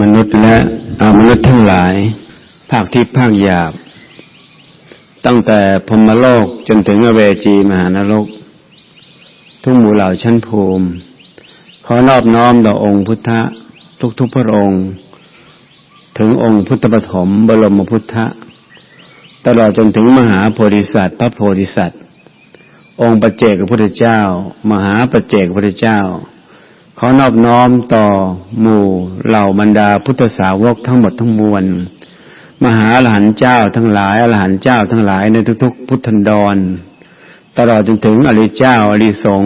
มนุษย์และอมนุษย์ทั้งหลาย ภาคทิพย์ภาคหยาบ ตั้งแต่พรมโลกจนถึงอเวจีมหานรก ทุกหมู่เหล่าชั้นภูมิ ขอนอบน้อมต่อองค์พุทธะทุกๆพระองค์ ถึงองค์พุทธปฐมบรมพุทธะตลอดจนถึงมหาโพธิสัตว์พระโพธิสัตว์ องค์ปัจเจกพระพุทธเจ้า มหาปัจเจกพระพุทธเจ้า อนอบน้อมต่อหมู่เหล่าบรรดาพุทธสาวกทั้งหมดทั้งมวล มหาอรหันต์เจ้าทั้งหลายอรหันต์เจ้าทั้งหลายในทุกๆ พุทธันดร ตลอดจนถึงอริเจ้าอริสง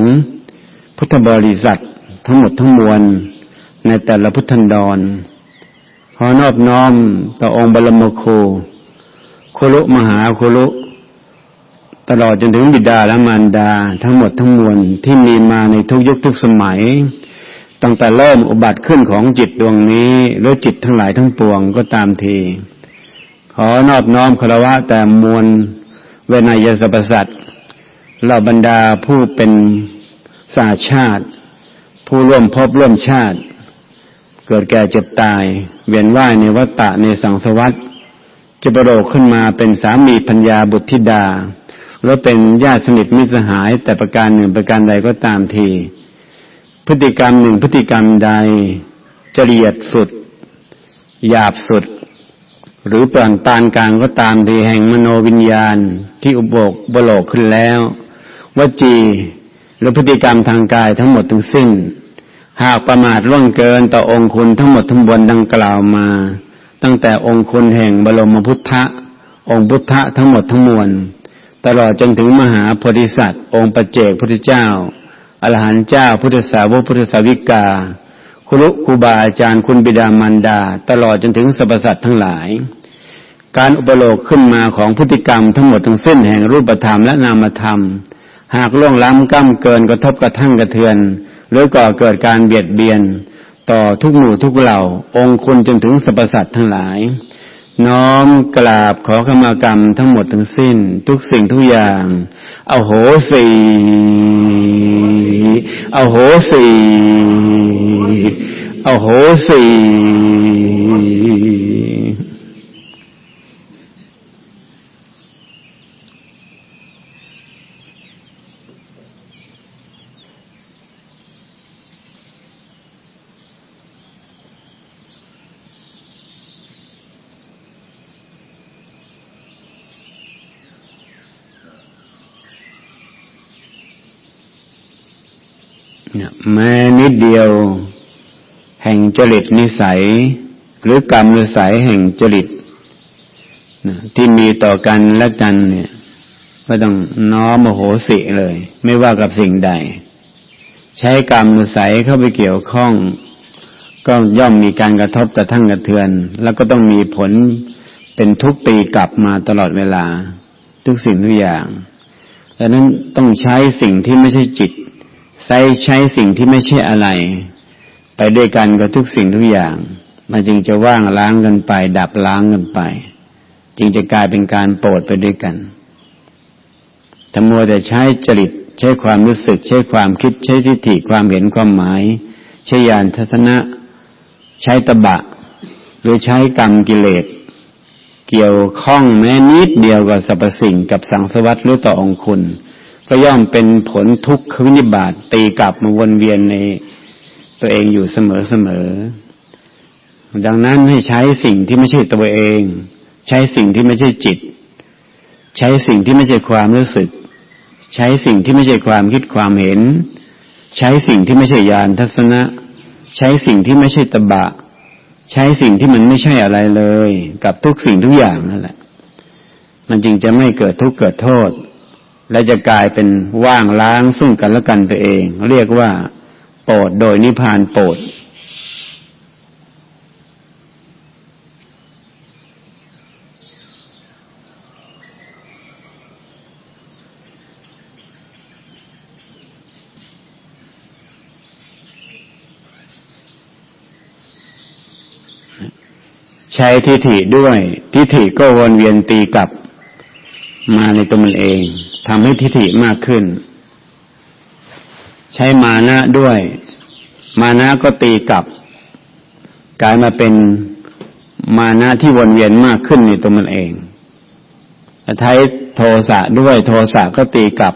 พุทธบริษัททั้งหมดทั้งมวล ในแต่ละพุทธันดร ขอนอบน้อมต่อองค์บรมคโคลุมหาโคลุตลอดจนถึงบิดาและมารดาทั้งหมดทั้งมวลที่มีมาในทุกยุคทุกสมัย ตั้งแต่เริ่มอุบัติขึ้นของจิตดวงนี้หรือจิตทั้งหลายทั้งปวงก็ตามที ขอนอบน้อมคารวะแต่มวลเวนยสรรพสัตเหล่าบรรดาผู้เป็นสาชาติ ผู้ร่วมภพร่วมชาติ เกิดแก่เจ็บตาย เวียนว่ายในวัฏฏะในสังสวัฏจะประโดดขึ้นมาเป็นสามีพัญญาบุตรธิดาหรือเป็นญาติสนิทมิตรสหายแต่ประการหนึ่งประการใดก็ตามที พฤติกรรมหนึ่งพฤติกรรมใดจเรียดสุด หยาบสุด หรือปรานปานกลางก็ตามทีแห่งมโนวิญญาณที่อุบกบโลกขึ้นแล้ววจีหรือพฤติกรรมทางกายทั้งหมดทั้งสิ้น หากประมาทล่วงเกินต่อองคุณทั้งหมดทั้งมวลดังกล่าวมา ตั้งแต่องคุณแห่งบรมพุทธะองค์พุทธะทั้งหมดทั้งมวลตลอดจนถึงมหาโพธิสัตว์ องค์ปเจกพุทธเจ้า อรหันต์เจ้าพุทธสาวกพุทธสาวิกาครุครูบาอาจารย์คุณบิดามารดา ตลอดจนถึงสรรพสัตว์ทั้งหลาย การอุปโลกขึ้นมาของพฤติกรรมทั้งหมดทั้งสิ้นแห่งรูปธรรมและนามธรรม หากล่วงล้ำก้ำเกินกระทบกระทั่งกระเทือน หรือก่อเกิดการเบียดเบียน ต่อทุกหมู่ทุกเหล่า องค์คุณจนถึงสรรพสัตว์ทั้งหลาย น้อมกราบขอขมากรรมทั้งหมดทั้งสิ้น ทุกสิ่งทุกอย่างเอาโหสี เอาโหสี เอาโหสีแม้นิดเดียว แห่งจริตนิสัย หรือกรรมนิสัยแห่งจริตนะที่มีต่อกันและกันเนี่ยก็ต้องน้อมโมโหสิเลย ไม่ว่ากับสิ่งใด ใช้กรรมนิสัยเข้าไปเกี่ยวข้อง ก็ย่อมมีการกระทบกระทั่งกระเทือน แล้วก็ต้องมีผลเป็นทุกตีกลับมาตลอดเวลา ทุกสิ่งทุกอย่างดังนั้นต้องใช้สิ่งที่ไม่ใช่จิต ใช้ใช้สิ่งที่ไม่ใช่อะไร ไปด้วยกันกับทุกสิ่งทุกอย่าง มันจึงจะว่างล้างกันไป ดับล้างกันไป จึงจะกลายเป็นการโปรดไปด้วยกันถ้ามัวแต่ใช้จริตใช้ความรู้สึก ใช้ความคิดใช้ทิฏฐิความเห็นความหมาย ใช้ยานทัศนะ ใช้ตบะ หรือใช้กรรมกิเลสเกี่ยวข้องแม้นิดเดียวกับสรรพสิ่งกับสังสวัตหรือต่อองคุณ ก็ย่อมเป็นผลทุกขวินิบาตตีกลับมาวนเวียนในตัวเองอยู่เสมอเสมอ ดังนั้นให้ใช้สิ่งที่ไม่ใช่ตัวเอง ใช้สิ่งที่ไม่ใช่จิต ใช้สิ่งที่ไม่ใช่ความรู้สึก ใช้สิ่งที่ไม่ใช่ความคิดความเห็น ใช้สิ่งที่ไม่ใช่ญาณทัศนะ ใช้สิ่งที่ไม่ใช่ตบะ ใช้สิ่งที่มันไม่ใช่อะไรเลย กับทุกสิ่งทุกอย่างนั่นแหละ มันจึงจะไม่เกิดทุกข์เกิดโทษ และจะกลายเป็นว่างล้างซึ่งกันและกันไปเอง เรียกว่า โปรดโดยนิพพานโปรดใช้ทิฏฐิด้วย ทิฏฐิก็วนเวียนตีกลับมาในตัวมันเอง ทำให้ทิฏฐิมากขึ้น ใช้มานะด้วย มานะก็ตีกลับ กลายมาเป็นมานะที่วนเวียนมากขึ้นในตัวมันเองใช้โทสะด้วยโทสะก็ตีกลับ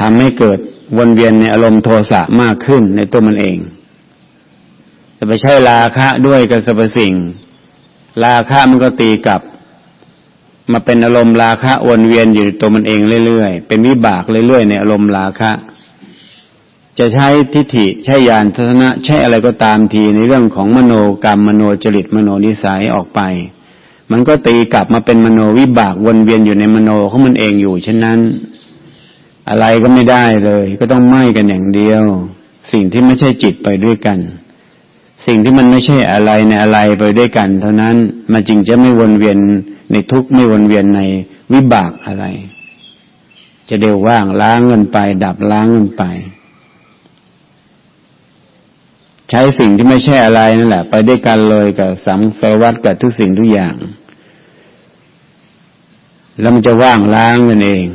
ทำให้เกิดวนเวียนในอารมณ์โทสะมากขึ้นในตัวมันเองจะไปใช้ราคะด้วยกับสรรพสิ่ง ราคะมันก็ตีกลับ มาเป็นอารมณ์ราคะวนเวียนอยู่ตัวมันเองเรื่อยๆ เป็นวิบากเรื่อยๆในอารมณ์ราคะ จะใช้ทิฏฐิใช้ญาณทัศนะใช้อะไรก็ตามทีในเรื่องของมโนกรรมมโนจริตมโนนิสัยออกไป มันก็ตีกลับมาเป็นมโนวิบากวนเวียนอยู่ในมโนของมันเองอยู่เช่นนั้น อะไรก็ไม่ได้เลย ก็ต้องไหม้กันอย่างเดียว สิ่งที่ไม่ใช่จิตไปด้วยกัน สิ่งที่มันไม่ใช่อะไรในอะไรไปด้วยกัน เท่านั้นมันจึงจะไม่วนเวียน ในทุกข์ไม่วนเวียนในวิบากอะไร จะเดียวว่างล้างเงินไป ดับล้างเงินไป ใช้สิ่งที่ไม่ใช่อะไรนั่นแหละ ไปด้วยกันเลยกับสังสารวัตกับทุกสิ่งทุกอย่าง แล้วมันจะว่างล้างกันเอง